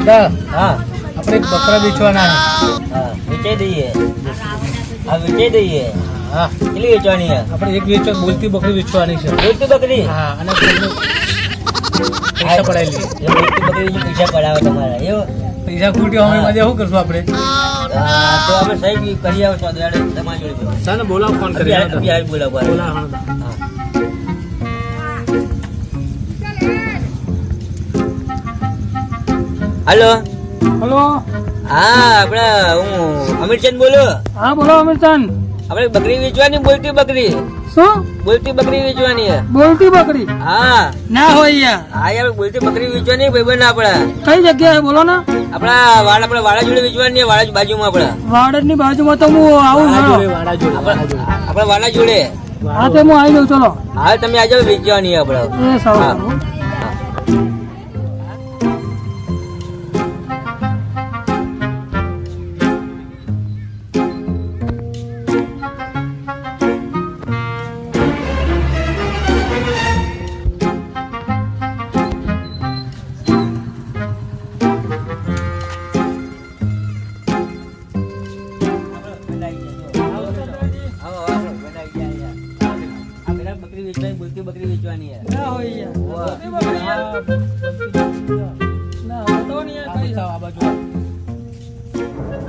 દાદા હા આપણે એક બકરા વેચવાના હા વેચાઈ દઈએ. હા વેચાઈ દઈએ. હા. કેટલી વેચવાની છે? આપણે એક વેચવા બોલતી બકરી વેચવાની છે. બોલતી બકરી? હા અને પૈસા પડાવી લઈએ. બોલતી બકરી પૈસા પડાવે તમારા એવું પૈસા ખૂટ્યો અમે મજા શું કરશું આપણે? તો આપણે સહી કરી આવશું તમારી જોડે. સાને બોલાવો ફોન કરી બોલાવો. બોલાવો હાલો. હલો. હા આપણે હું અમીરચંદ બોલું. હા બોલો અમીરચંદ. આપણે બકરી વેચવાની બોલતી બકરી. શું? બોલતી બકરી વેચવાની બોલતી બકરી? હા. ના હોય યાર. હા યાર બોલતી બકરી વેચવાની ભાઈબંધ આપડા કઈ જગ્યાએ? બોલો ને. આપડા વાડ આપડા વાડા જોડે વેચવાની વાડા બાજુમાં આપડા વાડરની બાજુમાં તો હું આવું વાડા છું જોડે વાડા વાડા જોડે. આપડા વાડા જોડે. હા તે હું આવી જાઉં ચલો. હા તમે આજે વેચવાની આપડે આપડા વેચવાની બોલતી બકરી વેચવાની. ના હોય યાર. ના હોય તો નહીં યાર કઈ આ બાજુ.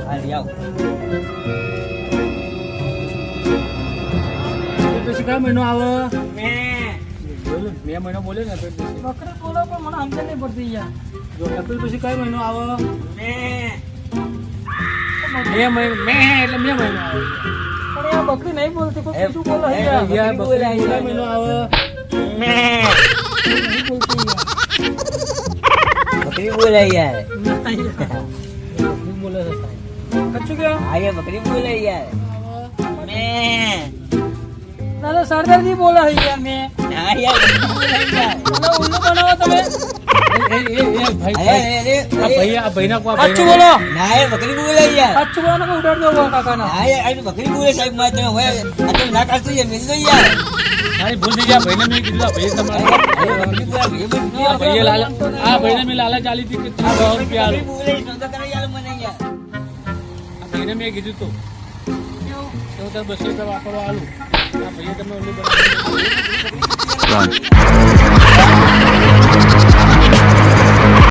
હાલ આવ. પછી કયો મહિનો આવે? બોલો બે મહિનો બોલે ને બકરી બોલો પણ મને સમજ નહીં પડતી યાર. જો એપ્રિલ પછી કયો મહિનો આવે? બે મહિનો મે એટલે બે મહિનો આવે. બકરી નહીં બોલતી કોઈ બોલો યાર બકરી બોલે, કયો આવે નહીં બકરી બોલે યાર બકરી બોલે છે કચ્છું કે હા યાર બકરી બોલે યાર. ના સરદારજી બોલે યાર મેં. હા યાર બોલે યાર. ઉલ્લુ બનાવો તમે. ભાઈ અરે, ભાઈ આ ભાઈ આ કો આ સાચું બોલો. ના બકરી બોલે યાર સાચું બોલો કે ઉડાડ દો કાકાના. હા યાર આ બકરી બોલે સાહેબ મારે તમે હોય આ તો ના કાઢતો યાર મિલ દો યાર. મારી ભૂલ થઈ ગયા. ભાઈને મેં કીધું આ તમારે ભાઈ આ ભાઈએ લાલા આ ભાઈને મેં લાલા ચાલી હતી કે રૂપિયા બોલે કરો યાર મને યાર. આ ભાઈને મેં કીધું તો. તો તાર બસો રૂપિયા વાપરવા આલું. આ ભાઈએ તમે ઓલું.